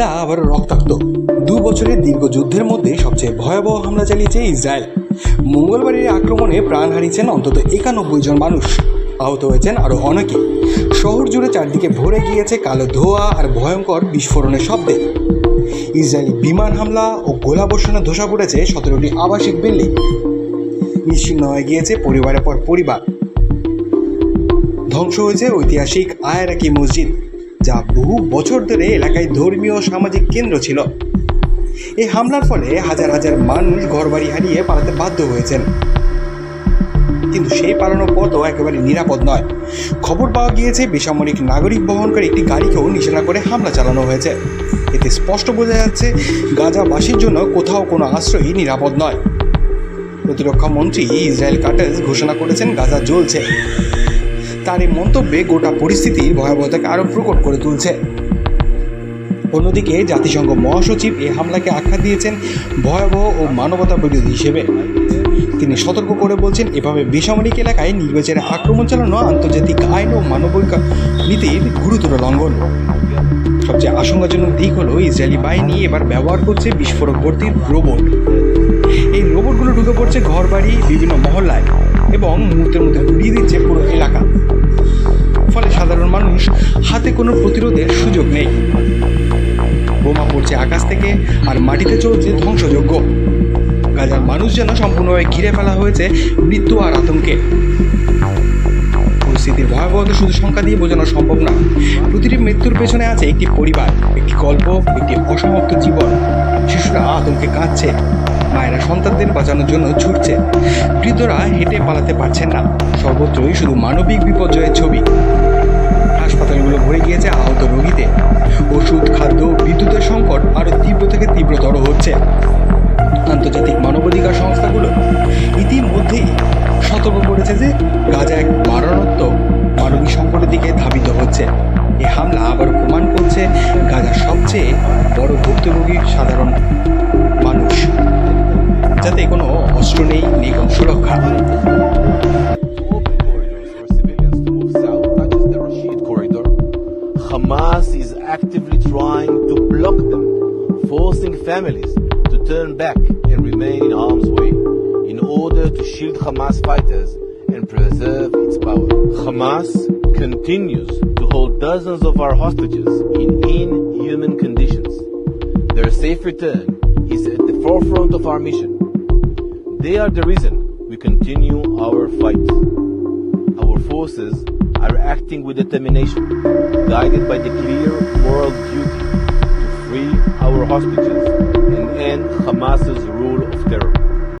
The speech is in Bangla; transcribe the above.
গাজা আবারও রক্তাক্ত। দু বছরের দীর্ঘ যুদ্ধের মধ্যে সবচেয়ে ভয়াবহ হামলা চালিয়েছে ইসরায়েল। মঙ্গলবারের আক্রমণে প্রাণ হারিয়েছেন অন্তত একানব্বই জন মানুষ। আহত হয়েছেন আরও অনেকে। শহর জুড়ে চারদিকে ভরে গিয়েছে কালো ধোঁয়া আর ভয়ঙ্কর বিস্ফোরণের শব্দে। ইসরায়েলি বিমান হামলা ও গোলাবর্ষণে ধসা পড়েছে সতেরোটি আবাসিক বিল্ডিং। নিশ্চিন্ন হয়ে গিয়েছে পরিবারের পর পরিবার। ধ্বংস হয়েছে ঐতিহাসিক আয়ারাকি মসজিদ। যা বহু বছর ধরে এলাকায় ধর্মীয় সামাজিক কেন্দ্র ছিল। এই হামলার ফলে হাজার হাজার মানুষ ঘরবাড়ি হারিয়ে পালাতে বাধ্য হয়েছেন। কিন্তু সেই পালানোর পথও একেবারে নিরাপদ নয়। খবর পাওয়া গিয়েছে, বেসামরিক নাগরিক বহনকারী একটি গাড়িকেও নিশানা করে হামলা চালানো হয়েছে। এতে স্পষ্ট বোঝা যাচ্ছে, গাজাবাসীর জন্য কোথাও কোনো আশ্রয়ই নিরাপদ নয়। প্রতিরক্ষা মন্ত্রী ইসরায়েল কাটেজ ঘোষণা করেছেন, গাজা জ্বলছে। তার এই মন্তব্যে গোটা পরিস্থিতির ভয়াবহতাকে আরও প্রকট করে তুলছে। অন্যদিকে জাতিসংঘ মহাসচিব এই হামলাকে আখ্যা দিয়েছেন ভয়াবহ ও মানবতা বিরোধী হিসেবে। তিনি সতর্ক করে বলছেন, এভাবে বেসামরিক এলাকায় নির্বাচনে আক্রমণ চালানো আন্তর্জাতিক আইন ও মানবিক নীতির গুরুতর লঙ্ঘন। সবচেয়ে আশঙ্কাজনক দিক হলো ইসরায়েলি বাহিনী এবার ব্যবহার করছে বিস্ফোরক ভর্তির রোবট। এই রোবটগুলো ঢুকে পড়ছে ঘরবাড়ি, বিভিন্ন মহল্লায় এবং মুহূর্তের মধ্যে উড়িয়ে দিচ্ছে বোমা পড়ছে আকাশ থেকে আর মাটিতে চলছে ধ্বংসযজ্ঞ। গাজার মানুষ যেন সম্পূর্ণভাবে ঘিরে ফেলা হয়েছে মৃত্যু আর আতঙ্কে। পরিস্থিতির ভয়াবহতা শুধু সংখ্যা দিয়ে বোঝানো সম্ভব না। প্রতিটি মৃত্যুর পেছনে আছে একটি পরিবার, একটি গল্প, একটি অসমাপ্ত জীবন। শিশুরা আতঙ্কে কাঁদছে, মায়েরা সন্তানদের বাঁচানোর জন্য ছুটছে। বৃদ্ধরা হেঁটে পালাতে পারছেন না। সর্বত্রই শুধু মানবিক বিপর্যয়ের ছবি। হচ্ছে আন্তর্জাতিক মানবাধিকার সংস্থাগুলো ইতিমধ্যেই সতর্ক করেছে যে গাজা এক মারণাত্মক মানবিক সংকটের দিকে ধাবিত হচ্ছে। এই হামলা আবার প্রমাণ করছে গাজার সবচেয়ে বড় ভুক্তভোগী সাধারণ মানুষ। যাতে কোনো অস্ত্র নেই নেই কোনো সুরক্ষা. Hamas is actively trying to block them, forcing families to turn back and remain in harm's way in order to shield Hamas fighters and preserve its power. Hamas continues to hold dozens of our hostages in inhuman conditions. Their safe return is at the forefront of our mission. They are the reason we continue our fight. Our forces are acting with determination, guided by the clear hostages and end Hamas's rule